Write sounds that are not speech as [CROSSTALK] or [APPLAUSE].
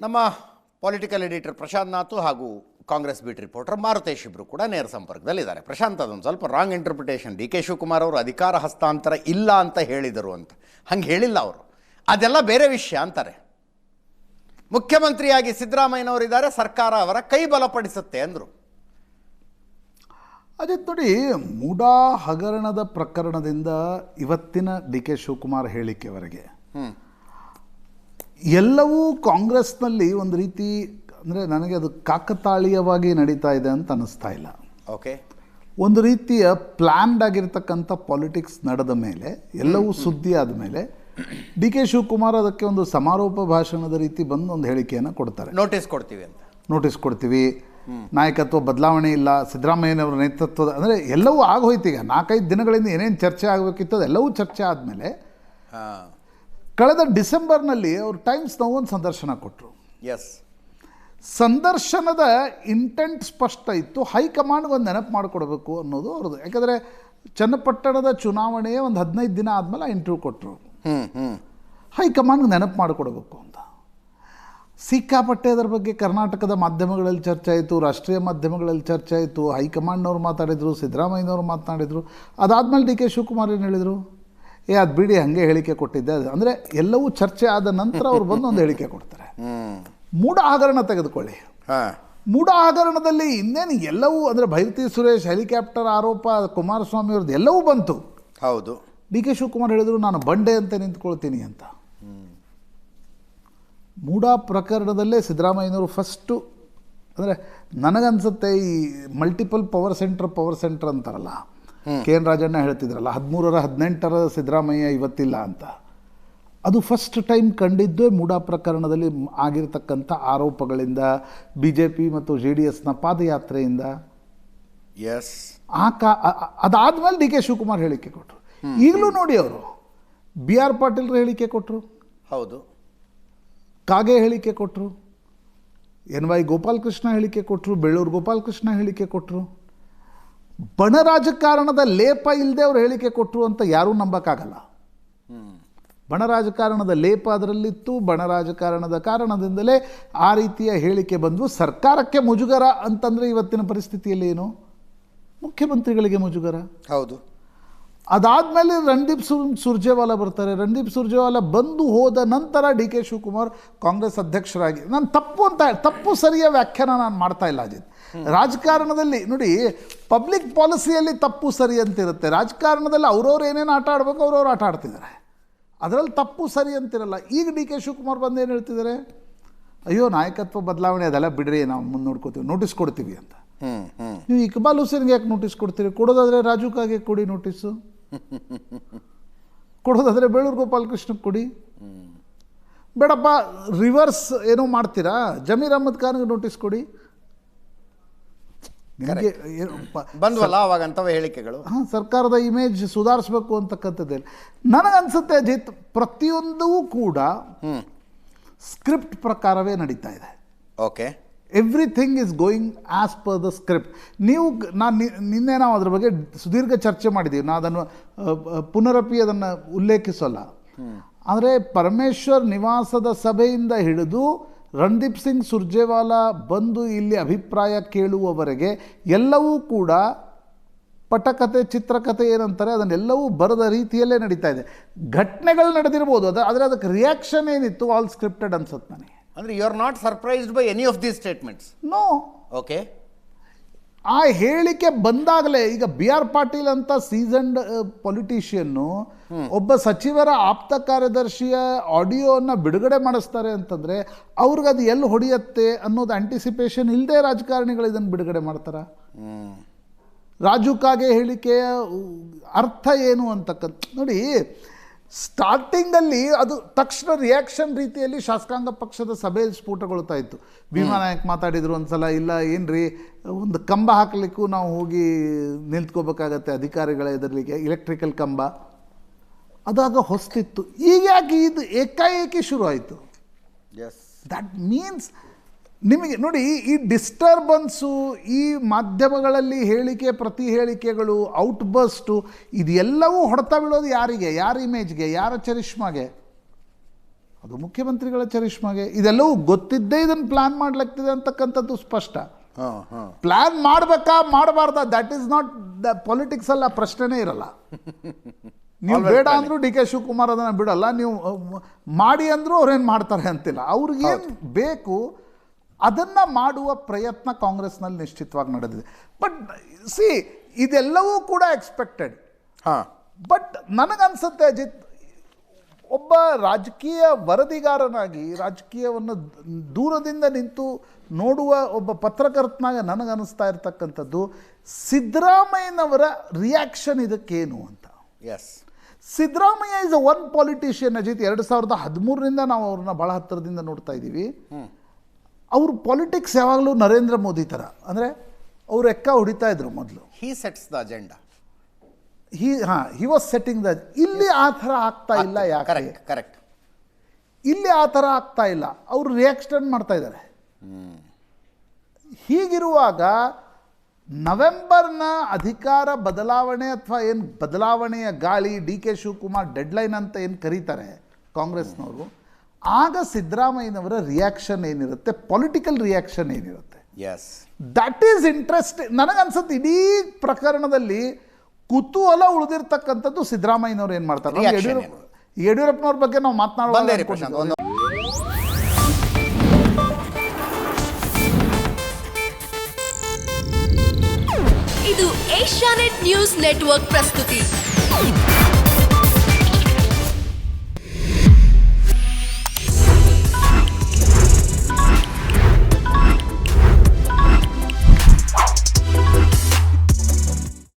ನಮ್ಮ political editor Prashant Nathu ಹಾಗೂ Congress beet reporter Maruthesh ಇಬ್ಬರು ಕೂಡ ನೇರ ಸಂಪರ್ಕದಲ್ಲಿದ್ದಾರೆ. ಪ್ರಶಾಂತ್ ಅದೊಂದು ಸ್ವಲ್ಪ wrong interpretation D K Shivakumar ಅವರು ಅಧಿಕಾರ ಹಸ್ತಾಂತರ ಇಲ್ಲ ಅಂತ ಹೇಳಿದರು ಅಂತ. ಹಂಗೆ ಹೇಳಿಲ್ಲ ಅವರು. ಅದೆಲ್ಲ ಬೇರೆ ವಿಷಯ ಅಂತಾರೆ. ಮುಖ್ಯಮಂತ್ರಿಯಾಗಿ ಸಿದ್ದರಾಮಯ್ಯನವರಿದ್ದಾರೆ ಸರ್ಕಾರ ಅವರ ಕೈ ಬಲಪಡಿಸುತ್ತೆ ಅಂದರು. ಅದೇ ನೋಡಿ ಮೂಡಾ ಹಗರಣದ ಪ್ರಕರಣದಿಂದ ಇವತ್ತಿನ ಡಿ ಕೆ ಶಿವಕುಮಾರ್ ಹೇಳಿಕೆವರೆಗೆ ಹ್ಞೂ ಎಲ್ಲವೂ ಕಾಂಗ್ರೆಸ್ನಲ್ಲಿ ಒಂದು ರೀತಿ ಅಂದರೆ ನನಗೆ ಅದು ಕಾಕತಾಳೀಯವಾಗಿ ನಡೀತಾ ಇದೆ ಅಂತ ಅನ್ನಿಸ್ತಾ ಇಲ್ಲ. ಓಕೆ ಒಂದು ರೀತಿಯ ಪ್ಲ್ಯಾನ್ಡ್ ಆಗಿರ್ತಕ್ಕಂಥ ಪಾಲಿಟಿಕ್ಸ್ ನಡೆದ ಮೇಲೆ ಎಲ್ಲವೂ ಸುದ್ದಿ ಆದ ಮೇಲೆ ಡಿ ಕೆ ಶಿವಕುಮಾರ್ ಅದಕ್ಕೆ ಒಂದು ಸಮಾರೋಪ ಭಾಷಣದ ರೀತಿ ಬಂದು ಒಂದು ಹೇಳಿಕೆಯನ್ನು ಕೊಡ್ತಾರೆ. ನೋಟಿಸ್ ಕೊಡ್ತೀವಿ ಅಂತ. ನೋಟಿಸ್ ಕೊಡ್ತೀವಿ. ನಾಯಕತ್ವ ಬದಲಾವಣೆ ಇಲ್ಲ ಸಿದ್ದರಾಮಯ್ಯನವರ ನೇತೃತ್ವದ ಅಂದರೆ ಎಲ್ಲವೂ ಆಗೋಯ್ತು ಈಗ. ನಾಲ್ಕೈದು ದಿನಗಳಿಂದ ಏನೇನು ಚರ್ಚೆ ಆಗಬೇಕಿತ್ತು ಅದೆಲ್ಲವೂ ಚರ್ಚೆ ಆದಮೇಲೆ ಕಳೆದ ಡಿಸೆಂಬರ್ನಲ್ಲಿ ಅವರು ಟೈಮ್ಸ್ನ ಒಂದು ಸಂದರ್ಶನ ಕೊಟ್ಟರು. ಎಸ್ ಸಂದರ್ಶನದ ಇಂಟೆಂಟ್ ಸ್ಪಷ್ಟ ಇತ್ತು ಹೈಕಮಾಂಡ್ಗೆ ಒಂದು ನೆನಪು ಮಾಡಿಕೊಡ್ಬೇಕು ಅನ್ನೋದು ಅವ್ರದ್ದು. ಯಾಕಂದರೆ ಚನ್ನಪಟ್ಟಣದ ಚುನಾವಣೆಯೇ ಒಂದು ಹದಿನೈದು ದಿನ ಆದಮೇಲೆ ಇಂಟರ್ವ್ಯೂ ಕೊಟ್ಟರು ಹ್ಞೂ ಹ್ಞೂ ಹೈಕಮಾಂಡ್ಗೆ ನೆನಪು ಮಾಡಿಕೊಡ್ಬೇಕು ಅಂತ. ಸಿಕ್ಕಾಪಟ್ಟೆ ಅದರ ಬಗ್ಗೆ ಕರ್ನಾಟಕದ ಮಾಧ್ಯಮಗಳಲ್ಲಿ ಚರ್ಚೆ ಆಯಿತು ರಾಷ್ಟ್ರೀಯ ಮಾಧ್ಯಮಗಳಲ್ಲಿ ಚರ್ಚೆ ಆಯಿತು. ಹೈಕಮಾಂಡ್ನವ್ರು ಮಾತಾಡಿದರು ಸಿದ್ದರಾಮಯ್ಯನವ್ರು ಮಾತನಾಡಿದರು ಅದಾದಮೇಲೆ ಡಿ ಕೆ ಶಿವಕುಮಾರ್ ಏನು ಹೇಳಿದರು? ಏ ಅದು ಬಿಡಿ ಹಂಗೆ ಹೇಳಿಕೆ ಕೊಟ್ಟಿದ್ದೆ ಅದು. ಅಂದರೆ ಎಲ್ಲವೂ ಚರ್ಚೆ ಆದ ನಂತರ ಅವ್ರು ಬಂದು ಒಂದು ಹೇಳಿಕೆ ಕೊಡ್ತಾರೆ. ಮೂಡ ಮೂಢ ಹಗರಣ ತೆಗೆದುಕೊಳ್ಳಿ. ಮೂಡ ಮೂಢ ಹಗರಣದಲ್ಲಿ ಇನ್ನೇನು ಎಲ್ಲವೂ ಅಂದರೆ ಭೈರತಿ ಸುರೇಶ್ ಹೆಲಿಕಾಪ್ಟರ್ ಆರೋಪ ಕುಮಾರಸ್ವಾಮಿ ಅವ್ರದ್ದು ಎಲ್ಲವೂ ಬಂತು. ಹೌದು. ಡಿ ಕೆ ಶಿವಕುಮಾರ್ ಹೇಳಿದರು ನಾನು ಬಂಡೆ ಅಂತ ನಿಂತ್ಕೊಳ್ತೀನಿ ಅಂತ. ಮೂಡ ಪ್ರಕರಣದಲ್ಲೇ ಸಿದ್ದರಾಮಯ್ಯನವರು ಫಸ್ಟು ಅಂದರೆ ನನಗನ್ಸುತ್ತೆ ಈ multiple power centre power centre ಅಂತಾರಲ್ಲ. ಕೆ ಎನ್ ರಾಜಣ್ಣ ಹೇಳ್ತಿದ್ರಲ್ಲ ಹದಿಮೂರರ ಹದಿನೆಂಟರ ಸಿದ್ದರಾಮಯ್ಯ ಇವತ್ತಿಲ್ಲ ಅಂತ. ಅದು ಫಸ್ಟ್ ಟೈಮ್ ಕಂಡಿದ್ದೇ ಮೂಡಾ ಪ್ರಕರಣದಲ್ಲಿ ಆಗಿರತಕ್ಕಂಥ ಆರೋಪಗಳಿಂದ ಬಿ ಜೆ ಪಿ ಮತ್ತು ಜೆ ಡಿ ಎಸ್ನ ಪಾದಯಾತ್ರೆಯಿಂದ. ಎಸ್ ಆ ಕಾ ಅದಾದ್ಮೇಲೆ ಡಿ ಕೆ ಶಿವಕುಮಾರ್ ಹೇಳಿಕೆ ಕೊಟ್ಟರು ಈಗಲೂ ನೋಡಿ ಅವರು ಬಿ ಆರ್ ಪಾಟೀಲ್ರ ಹೇಳಿಕೆ ಕೊಟ್ಟರು ಹೌದು. ಕಾಗೆ ಹೇಳಿಕೆ ಕೊಟ್ಟರು ಎನ್ ವೈ ಗೋಪಾಲಕೃಷ್ಣ ಹೇಳಿಕೆ ಕೊಟ್ಟರು ಬೆಳ್ಳೂರು ಗೋಪಾಲಕೃಷ್ಣ ಹೇಳಿಕೆ ಕೊಟ್ಟರು ಬಣ ರಾಜಕಾರಣದ ಲೇಪ ಇಲ್ಲದೆ ಅವ್ರು ಹೇಳಿಕೆ ಕೊಟ್ಟರು ಅಂತ ಯಾರೂ ನಂಬಕ್ಕಾಗಲ್ಲ. ಬಣ ರಾಜಕಾರಣದ ಲೇಪ ಅದರಲ್ಲಿತ್ತು, ಬಣ ರಾಜಕಾರಣದ ಕಾರಣದಿಂದಲೇ ಆ ರೀತಿಯ ಹೇಳಿಕೆ ಬಂದು ಸರ್ಕಾರಕ್ಕೆ ಮುಜುಗರ ಅಂತಂದರೆ ಇವತ್ತಿನ ಪರಿಸ್ಥಿತಿಯಲ್ಲಿ ಏನು? ಮುಖ್ಯಮಂತ್ರಿಗಳಿಗೆ ಮುಜುಗರ? ಹೌದು. ಅದಾದಮೇಲೆ ರಣದೀಪ್ ಸುರ್ ಸುರ್ಜೇವಾಲಾ ಬರ್ತಾರೆ. ರಣದೀಪ್ ಸುರ್ಜೇವಾಲಾ ಬಂದು ಹೋದ ನಂತರ ಡಿ ಕೆ ಶಿವಕುಮಾರ್ ಕಾಂಗ್ರೆಸ್ ಅಧ್ಯಕ್ಷರಾಗಿ. ನಾನು ತಪ್ಪು ಅಂತ ತಪ್ಪು ಸರಿಯ ವ್ಯಾಖ್ಯಾನ ನಾನು ಮಾಡ್ತಾ ಇಲ್ಲ ಅಜಿತ್. ರಾಜಕಾರಣದಲ್ಲಿ ನೋಡಿ ಪಬ್ಲಿಕ್ ಪಾಲಿಸಿಯಲ್ಲಿ ತಪ್ಪು ಸರಿ ಅಂತಿರುತ್ತೆ. ರಾಜಕಾರಣದಲ್ಲಿ ಅವ್ರವ್ರು ಏನೇನು ಆಟ ಆಡಬೇಕು ಅವ್ರವ್ರು ಆಟ ಆಡ್ತಿದ್ದಾರೆ. ಅದರಲ್ಲಿ ತಪ್ಪು ಸರಿ ಅಂತಿರಲ್ಲ. ಈಗ ಡಿ ಕೆ ಶಿವಕುಮಾರ್ ಬಂದು ಏನು ಹೇಳ್ತಿದ್ದಾರೆ? ಅಯ್ಯೋ ನಾಯಕತ್ವ ಬದಲಾವಣೆ ಅದೆಲ್ಲ ಬಿಡ್ರಿ ನಾವು ಮುಂದೆ ನೋಡ್ಕೋತೀವಿ ನೋಟಿಸ್ ಕೊಡ್ತೀವಿ ಅಂತ. ನೀವು ಇಕ್ಬಾಲ್ ಹುಸೇನ್ಗೆ ಯಾಕೆ ನೋಟಿಸ್ ಕೊಡ್ತೀರಿ? ಕೊಡೋದಾದರೆ ರಾಜುಕಾಗೆ ಕೊಡಿ ನೋಟಿಸು. [LAUGHS] ಕೊಡೋದಾದರೆ ಬೇಳೂರು ಗೋಪಾಲಕೃಷ್ಣಕ್ಕೆ ಕೊಡಿ. ಬೇಡಪ್ಪ ರಿವರ್ಸ್ ಏನೋ ಮಾಡ್ತೀರಾ? ಜಮೀರ್ ಅಹಮದ್ ಖಾನ್ಗೆ ನೋಟಿಸ್ ಕೊಡಿ. ಬಂದ್ವಲ್ಲ ಅವಾಗ ಅಂಥವ ಹೇಳಿಕೆಗಳು. ಹಾಂ ಸರ್ಕಾರದ ಇಮೇಜ್ ಸುಧಾರಿಸ್ಬೇಕು ಅಂತಕ್ಕಂಥದ್ದೇ ನನಗನ್ಸುತ್ತೆ ಅಜಿತ್ ಪ್ರತಿಯೊಂದೂ ಕೂಡ ಸ್ಕ್ರಿಪ್ಟ್ ಪ್ರಕಾರವೇ ನಡೀತಾ ಇದೆ. Okay everything is going as per the script ನೀವು ನಾನು ನಿನ್ನೆ ನಾವು ಅದ್ರ ಬಗ್ಗೆ ಸುದೀರ್ಘ ಚರ್ಚೆ ಮಾಡಿದ್ದೀವಿ ನಾನು ಅದನ್ನು ಪುನರಪಿ ಅದನ್ನು ಉಲ್ಲೇಖಿಸೋಲ್ಲ. ಆದರೆ ಪರಮೇಶ್ವರ್ ನಿವಾಸದ ಸಭೆಯಿಂದ ಹಿಡಿದು ರಣದೀಪ್ ಸಿಂಗ್ ಸುರ್ಜೇವಾಲಾ ಬಂದು ಇಲ್ಲಿ ಅಭಿಪ್ರಾಯ ಕೇಳುವವರೆಗೆ ಎಲ್ಲವೂ ಕೂಡ ಪಟಕತೆ ಚಿತ್ರಕಥೆ ಏನಂತಾರೆ ಅದನ್ನೆಲ್ಲವೂ ಬರದ ರೀತಿಯಲ್ಲೇ ನಡೀತಾ ಇದೆ. ಘಟನೆಗಳು ನಡೆದಿರ್ಬೋದು. ಅದು, ಆದರೆ ಅದಕ್ಕೆ ರಿಯಾಕ್ಷನ್ ಏನಿತ್ತು? ಆಲ್ ಸ್ಕ್ರಿಪ್ಟೆಡ್ ಅನ್ಸುತ್ತೆ ನನಗೆ. ಅಂದರೆ you are not surprised by any of these statements no okay ಆ ಹೇಳಿಕೆ ಬಂದಾಗಲೇ ಈಗ ಬಿ ಆರ್ ಪಾಟೀಲ್ ಅಂತ ಸೀಸನ್ಡ್ ಪೊಲಿಟಿಷಿಯನ್ನು ಒಬ್ಬ ಸಚಿವರ ಆಪ್ತ ಕಾರ್ಯದರ್ಶಿಯ ಆಡಿಯೋನ ಬಿಡುಗಡೆ ಮಾಡಿಸ್ತಾರೆ ಅಂತಂದ್ರೆ ಅವ್ರಿಗೆ ಅದು ಎಲ್ಲಿ ಹೊಡೆಯತ್ತೆ ಅನ್ನೋದು ಆಂಟಿಸಿಪೇಷನ್ ಇಲ್ಲದೆ ರಾಜಕಾರಣಿಗಳು ಇದನ್ನು ಬಿಡುಗಡೆ ಮಾಡ್ತಾರ? ರಾಜು ಕಾಗೆ ಹೇಳಿಕೆಯ ಅರ್ಥ ಏನು ಅಂತಕ್ಕಂಥ ನೋಡಿ ಸ್ಟಾರ್ಟಿಂಗಲ್ಲಿ ಅದು ತಕ್ಷಣ ರಿಯಾಕ್ಷನ್ ರೀತಿಯಲ್ಲಿ ಶಾಸಕಾಂಗ ಪಕ್ಷದ ಸಭೆಯಲ್ಲಿ ಸ್ಫೋಟಗೊಳ್ತಾ ಇತ್ತು. ಭೀಮಾ ನಾಯಕ್ ಮಾತಾಡಿದ್ರು ಒಂದ್ಸಲ ಇಲ್ಲ ಏನ್ರಿ ಒಂದು ಕಂಬ ಹಾಕಲಿಕ್ಕೂ ನಾವು ಹೋಗಿ ನಿಂತ್ಕೋಬೇಕಾಗತ್ತೆ ಅಧಿಕಾರಿಗಳ ಎದುರಲಿಕ್ಕೆ ಎಲೆಕ್ಟ್ರಿಕಲ್ ಕಂಬ. ಅದಾಗ ಹೊಸ್ತಿತ್ತು. ಈಗ ಯಾಕೆ ಇದು ಏಕಾಏಕಿ ಶುರು ಆಯಿತು? ಎಸ್ ದಟ್ ಮೀನ್ಸ್ ನಿಮಗೆ ನೋಡಿ ಈ ಡಿಸ್ಟರ್ಬನ್ಸು ಈ ಮಾಧ್ಯಮಗಳಲ್ಲಿ ಹೇಳಿಕೆ ಪ್ರತಿ ಹೇಳಿಕೆಗಳು ಔಟ್ ಬಸ್ಟು ಇದೆಲ್ಲವೂ ಹೊಡೆತ ಬೀಳೋದು ಯಾರಿಗೆ? ಯಾರ ಇಮೇಜ್ಗೆ ಯಾರ ಚರಿಷ್ಮಾಗೆ? ಅದು ಮುಖ್ಯಮಂತ್ರಿಗಳ ಚರಿಷ್ಮಾಗೆ. ಇದೆಲ್ಲವೂ ಗೊತ್ತಿದ್ದೇ ಇದನ್ನು ಪ್ಲಾನ್ ಮಾಡ್ಲಾಗ್ತಿದೆ ಅಂತಕ್ಕಂಥದ್ದು ಸ್ಪಷ್ಟ. ಪ್ಲ್ಯಾನ್ ಹಾಂ. ಪ್ಲಾನ್ ಮಾಡಬೇಕಾ? ಮಾಡಬಾರ್ದ? That is not the politics ಅಲ್ಲ ಪ್ರಶ್ನೆನೇ ಇರಲ್ಲ. [LAUGHS] ನೀವು ಬೇಡ ಅಂದ್ರೂ ಡಿ ಕೆ ಶಿವಕುಮಾರ್ ಅದನ್ನು ಬಿಡಲ್ಲ. ನೀವು ಮಾಡಿ ಅಂದ್ರೂ ಅವ್ರೇನು ಮಾಡ್ತಾರೆ ಅಂತಿಲ್ಲ. ಅವ್ರಿಗೆ ಬೇಕು ಅದನ್ನು ಮಾಡುವ ಪ್ರಯತ್ನ ಕಾಂಗ್ರೆಸ್ನಲ್ಲಿ ನಿಶ್ಚಿತವಾಗಿ ನಡೆದಿದೆ. ಬಟ್ ಸಿ ಇದೆಲ್ಲವೂ ಕೂಡ ಎಕ್ಸ್ಪೆಕ್ಟೆಡ್ ಹಾಂ. ಬಟ್ ನನಗನ್ಸುತ್ತೆ ಅಜಿತ್ ಒಬ್ಬ ರಾಜಕೀಯ ವರದಿಗಾರನಾಗಿ ರಾಜಕೀಯವನ್ನು ದೂರದಿಂದ ನಿಂತು ನೋಡುವ ಒಬ್ಬ ಪತ್ರಕರ್ತನಾಗ ನನಗನ್ನಿಸ್ತಾ ಇರತಕ್ಕಂಥದ್ದು ಸಿದ್ದರಾಮಯ್ಯನವರ ರಿಯಾಕ್ಷನ್ ಇದಕ್ಕೇನು ಅಂತ. Yes Siddaramaiah is a one politician Ajit. ಎರಡು ಸಾವಿರದ ಹದಿಮೂರರಿಂದ ನಾವು ಅವ್ರನ್ನ ಭಾಳ ಹತ್ತಿರದಿಂದ ನೋಡ್ತಾ ಇದ್ದೀವಿ. ಅವ್ರ ಪಾಲಿಟಿಕ್ಸ್ ಯಾವಾಗಲೂ ನರೇಂದ್ರ ಮೋದಿ ಥರ ಅಂದರೆ ಅವರು ಎಕ್ಕ ಹೊಡಿತಾ ಇದ್ರು ಮೊದಲು. He sets the agenda he ಹಾಂ ಹಿ ವಾಸ್ ಸೆಟ್ಟಿಂಗ್ ದ ಇಲ್ಲಿ ಆ ಥರ ಆಗ್ತಾ ಇಲ್ಲ ಯಾಕೆ? ಕರೆಕ್ಟ್ ಕರೆಕ್ಟ್ ಇಲ್ಲಿ ಆ ಥರ ಆಗ್ತಾ ಇಲ್ಲ. ಅವರು ರಿಯಾಕ್ಷನ್ ಮಾಡ್ತಾ ಇದ್ದಾರೆ. ಹೀಗಿರುವಾಗ ನವೆಂಬರ್ನ ಅಧಿಕಾರ ಬದಲಾವಣೆ ಅಥವಾ ಏನು ಬದಲಾವಣೆಯ ಗಾಳಿ ಡಿ ಕೆ ಶಿವಕುಮಾರ್ ಡೆಡ್ಲೈನ್ ಅಂತ ಏನು ಕರೀತಾರೆ ಕಾಂಗ್ರೆಸ್ನವರು? ಆಗ ಸಿದ್ದರಾಮಯ್ಯನವರ ರಿಯಾಕ್ಷನ್ ಏನಿರುತ್ತೆ? ಪೊಲಿಟಿಕಲ್ ರಿಯಾಕ್ಷನ್ ಏನಿರುತ್ತೆ? ಎಸ್ ದಟ್ ಈಸ್ ಇಂಟ್ರೆಸ್ಟ್ ನನಗನ್ಸುತ್ತೆ ಇಡೀ ಪ್ರಕರಣದಲ್ಲಿ ಕುತೂಹಲ ಉಳಿದಿರ್ತಕ್ಕಂಥದ್ದು ಸಿದ್ದರಾಮಯ್ಯನವ್ರು ಏನು ಮಾಡ್ತಾರೆ? ಯಡಿಯೂರಪ್ಪ ಯಡಿಯೂರಪ್ಪನವ್ರ ಬಗ್ಗೆ ನಾವು ಮಾತನಾಡೋದು ಇದು ಏಷ್ಯಾನೆಟ್ ನ್ಯೂಸ್ ನೆಟ್ವರ್ಕ್ ಪ್ರಸ್ತುತಿ.